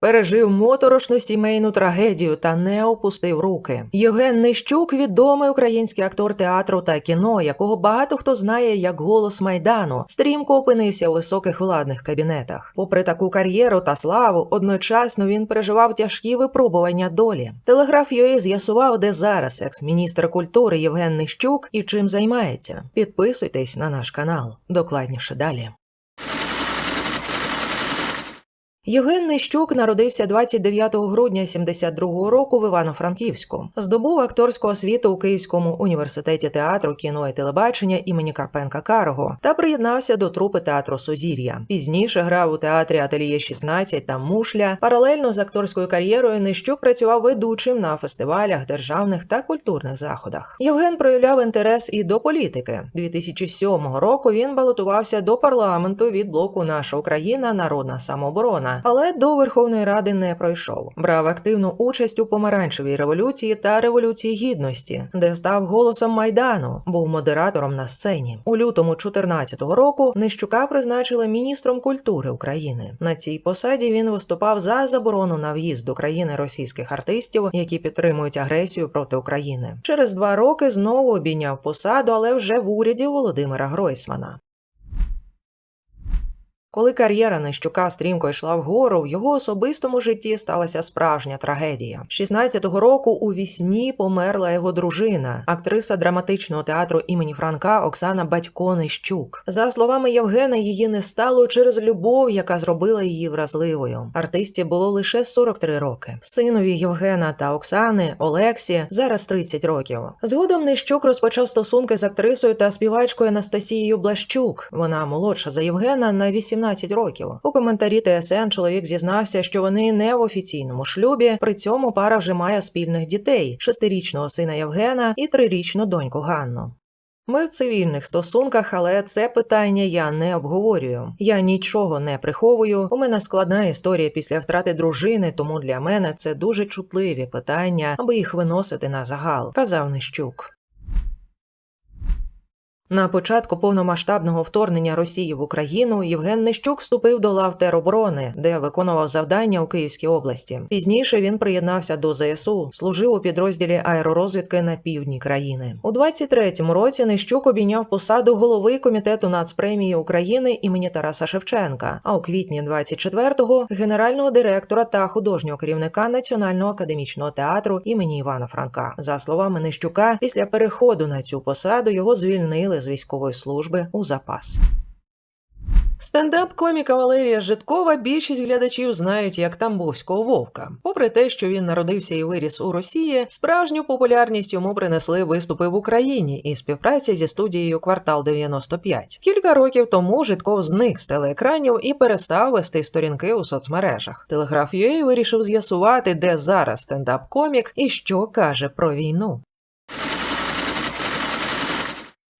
Пережив моторошну сімейну трагедію та не опустив руки. Євген Нищук відомий український актор театру та кіно, якого багато хто знає як голос майдану, стрімко опинився у високих владних кабінетах. Попри таку кар'єру та славу, одночасно він переживав тяжкі випробування долі. Телеграф UA з'ясував, де зараз екс-міністр культури Євген Нищук і чим займається. Підписуйтесь на наш канал. Докладніше далі. Євген Нищук народився 29 грудня 72 року в Івано-Франківську. Здобув акторську освіту у Київському університеті театру, кіно і телебачення імені Карпенка Карого та приєднався до трупи театру Сузір'я. Пізніше грав у театрі Ательє 16 та Мушля. Паралельно з акторською кар'єрою Нищук працював ведучим на фестивалях, державних та культурних заходах. Євген проявляв інтерес і до політики. 2007 року він балотувався до парламенту від блоку Наша Україна Народна самооборона але до Верховної Ради не пройшов. Брав активну участь у помаранчевій революції та революції гідності, де став голосом майдану, був модератором на сцені. У лютому 2014 року Нищука призначили міністром культури України. На цій посаді він виступав за заборону на в'їзд до країни російських артистів, які підтримують агресію проти України. Через два роки знову обійняв посаду, але вже в уряді Володимира Гройсмана. Коли кар'єра Нищука стрімко йшла вгору, в його особистому житті сталася справжня трагедія. 16-го року у вісні померла його дружина, актриса драматичного театру імені Франка Оксана Батько Нищук. За словами Євгена, її не стало через любов, яка зробила її вразливою. Артисті було лише 43 роки. Синові Євгена та Оксани Олексі зараз 30 років. Згодом Нищук розпочав стосунки з актрисою та співачкою Анастасією Блащук. Вона молодша за Євгена на 18 років. У коментарі ТСН чоловік зізнався, що вони не в офіційному шлюбі. При цьому пара вже має спільних дітей: шестирічного сина Євгена і трирічну доньку Ганну. Ми в цивільних стосунках, але це питання я не обговорюю. Я нічого не приховую. У мене складна історія після втрати дружини, тому для мене це дуже чутливі питання, аби їх виносити на загал, казав Нищук. На початку повномасштабного вторгнення Росії в Україну Євген Нищук вступив до лав тероборони, де виконував завдання у Київській області. Пізніше він приєднався до ЗСУ, служив у підрозділі аеророзвідки на півдні країни. У 23-му році Нищук обійняв посаду голови комітету нацпремії України імені Тараса Шевченка. А у квітні 24-го – генерального директора та художнього керівника Національного академічного театру імені Івана Франка. За словами Нищука, після переходу на цю посаду його звільнили з військової служби у запас. Стендап коміка Валерія Житкова більшість глядачів знають як Тамбовського вовка. Попри те, що він народився і виріс у Росії, справжню популярність йому принесли виступи в Україні і співпраця зі студією Квартал 95. Кілька років тому Житков зник з телеекранів і перестав вести сторінки у соцмережах. Телеграф UA вирішив з'ясувати, де зараз стендап комік і що каже про війну.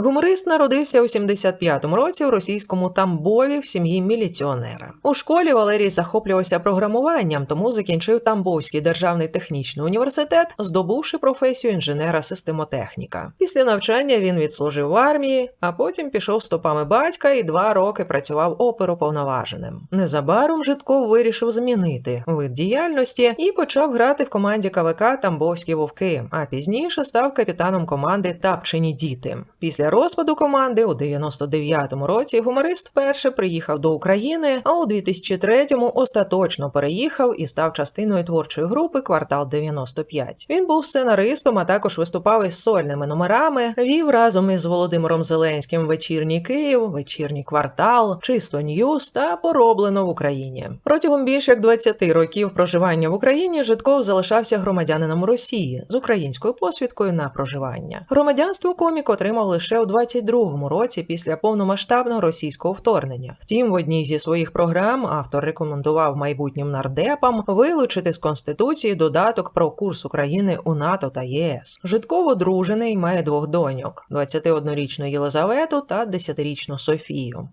Гуморист народився у 75-му році у російському Тамбові в сім'ї міліціонера. У школі Валерій захоплювався програмуванням, тому закінчив Тамбовський державний технічний університет, здобувши професію інженера-системотехніка. Після навчання він відслужив в армії, а потім пішов стопами батька і два роки працював оперуповноваженим. Незабаром Житков вирішив змінити вид діяльності і почав грати в команді КВК Тамбовські вовки, а пізніше став капітаном команди Тапчені діти. Після розпаду команди у 99-му році гуморист вперше приїхав до України, а у 2003-му остаточно переїхав і став частиною творчої групи Квартал 95. Він був сценаристом, а також виступав із сольними номерами. Вів разом із Володимиром Зеленським вечірній Київ, вечірній квартал, чисто Ньюс та пороблено в Україні. Протягом більш як 20 років проживання в Україні Житков залишався громадянином Росії з українською посвідкою на проживання. Громадянство комік отримав лише у 22-му році після повномасштабного російського вторгнення. Втім, в одній зі своїх програм автор рекомендував майбутнім нардепам вилучити з конституції додаток про курс України у НАТО та ЄС. Житково дружений має двох доньок: – 21-річну Єлизавету та 10-річну Софію.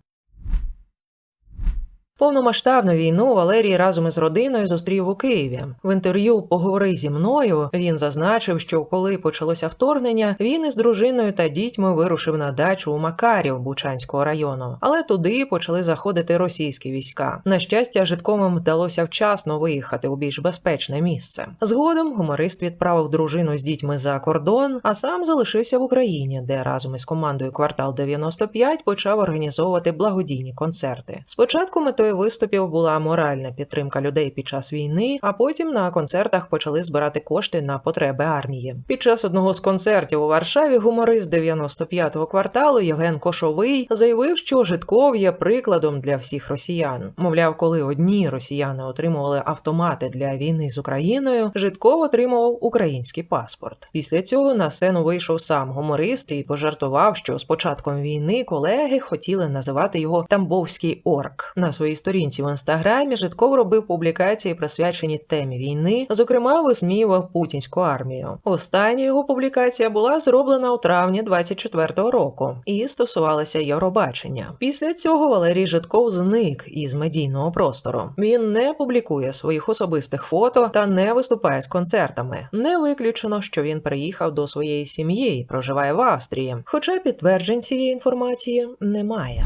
Повномасштабну війну Валерій разом із родиною зустрів у Києві. В інтерв'ю Поговори зі мною він зазначив, що коли почалося вторгнення, він із дружиною та дітьми вирушив на дачу у Макарів Бучанського району. Але туди почали заходити російські війська. На щастя, житковим вдалося вчасно виїхати у більш безпечне місце. Згодом гуморист відправив дружину з дітьми за кордон, а сам залишився в Україні, де разом із командою Квартал 95 почав організовувати благодійні концерти. Спочатку метою виступів була моральна підтримка людей під час війни, а потім на концертах почали збирати кошти на потреби армії. Під час одного з концертів у Варшаві гуморист 95-го кварталу Євген Кошовий заявив, що Житков є прикладом для всіх росіян. Мовляв, коли одні росіяни отримували автомати для війни з Україною, Житков отримував український паспорт. Після цього на сцену вийшов сам гуморист і пожартував, що з початком війни колеги хотіли називати його Тамбовський орк. На своїй сторінці в інстаграмі Житков робив публікації, присвячені темі війни, зокрема, висміював путінську армію. Остання його публікація була зроблена у травні 24-го року і стосувалася Євробачення. Після цього Валерій Житков зник із медійного простору. Він не публікує своїх особистих фото та не виступає з концертами. Не виключено, що він приїхав до своєї сім'ї і проживає в Австрії, хоча підтверджень цієї інформації немає.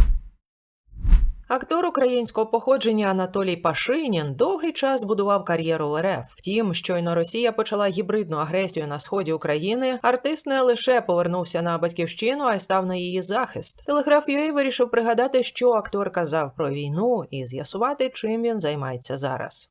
Актор українського походження Анатолій Пашинін довгий час будував кар'єру в РФ. Втім, щойно Росія почала гібридну агресію на сході України. Артист не лише повернувся на батьківщину, а й став на її захист. Телеграф UA вирішив пригадати, що актор казав про війну, і з'ясувати, чим він займається зараз.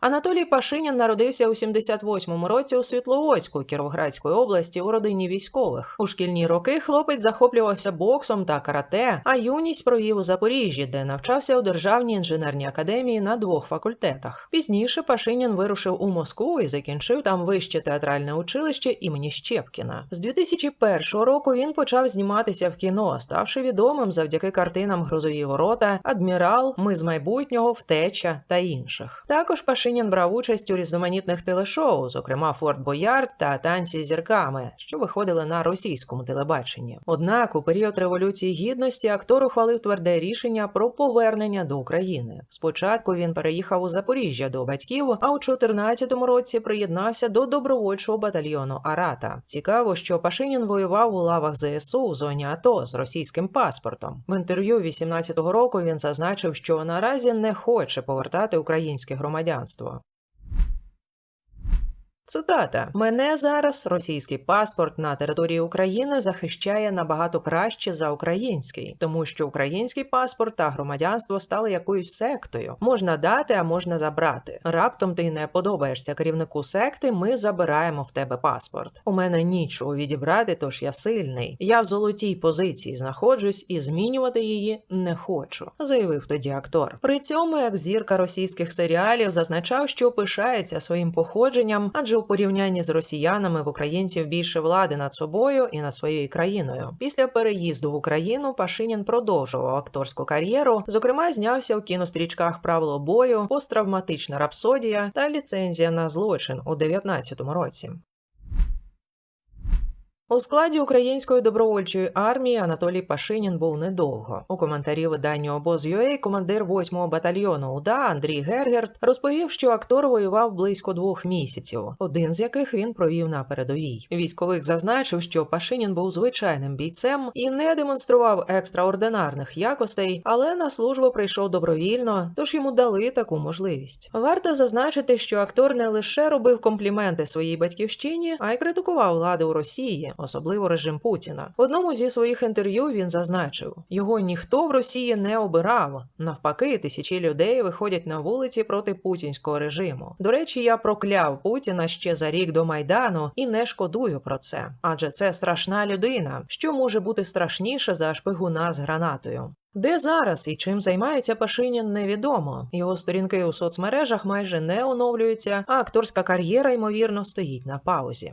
Анатолій Пашинін народився у 78-му році у Світловодську Кіровоградської області у родині військових. У шкільні роки хлопець захоплювався боксом та карате, а юність провів у Запоріжжі, де навчався у державній інженерній академії на двох факультетах. Пізніше Пашинін вирушив у Москву і закінчив там вище театральне училище імені Щепкіна. З 2001 року він почав зніматися в кіно, ставши відомим завдяки картинам Грозові ворота, Адмірал, Ми з майбутнього, Втеча та інших. Також Пашинін брав участь у різноманітних телешоу, зокрема Форт Боярд та танці з зірками, що виходили на російському телебаченні. Однак у період революції гідності актор ухвалив тверде рішення про повернення до України. Спочатку він переїхав у Запоріжжя до батьків, а у 2014 році приєднався до добровольчого батальйону Арата. Цікаво, що Пашинін воював у лавах ЗСУ у зоні АТО з російським паспортом. В інтерв'ю 18-го року він зазначив, що наразі не хоче повертати українське громадянство мистецтва. Цитата: мене зараз російський паспорт на території України захищає набагато краще за український, тому що український паспорт та громадянство стали якоюсь сектою. Можна дати, а можна забрати. Раптом ти не подобаєшся керівнику секти. Ми забираємо в тебе паспорт. У мене нічого відібрати, тож я сильний. Я в золотій позиції знаходжусь і змінювати її не хочу, заявив тоді актор. При цьому як зірка російських серіалів зазначав, що пишається своїм походженням, адже у порівнянні з росіянами в українців більше влади над собою і над своєю країною. Після переїзду в Україну Пашинін продовжував акторську кар'єру. Зокрема, знявся у кінострічках Правило бою, посттравматична рапсодія та ліцензія на злочин у 19-му році. У складі української добровольчої армії Анатолій Пашинін був недовго. У коментарі виданню обоз.ua командир 8-го батальйону УДА Андрій Гергерт розповів, що актор воював близько двох місяців, один з яких він провів на передовій. Військовик зазначив, що Пашинін був звичайним бійцем і не демонстрував екстраординарних якостей, але на службу прийшов добровільно, тож йому дали таку можливість. Варто зазначити, що актор не лише робив компліменти своїй батьківщині, а й критикував владу у Росії особливо режим Путіна. В одному зі своїх інтерв'ю він зазначив: його ніхто в Росії не обирав. Навпаки, тисячі людей виходять на вулиці проти путінського режиму. До речі, я прокляв Путіна ще за рік до майдану і не шкодую про це, адже це страшна людина. Що може бути страшніше за шпигуна з гранатою? Де зараз і чим займається Пашинін, невідомо. Його сторінки у соцмережах майже не оновлюються, а акторська кар'єра, ймовірно, стоїть на паузі.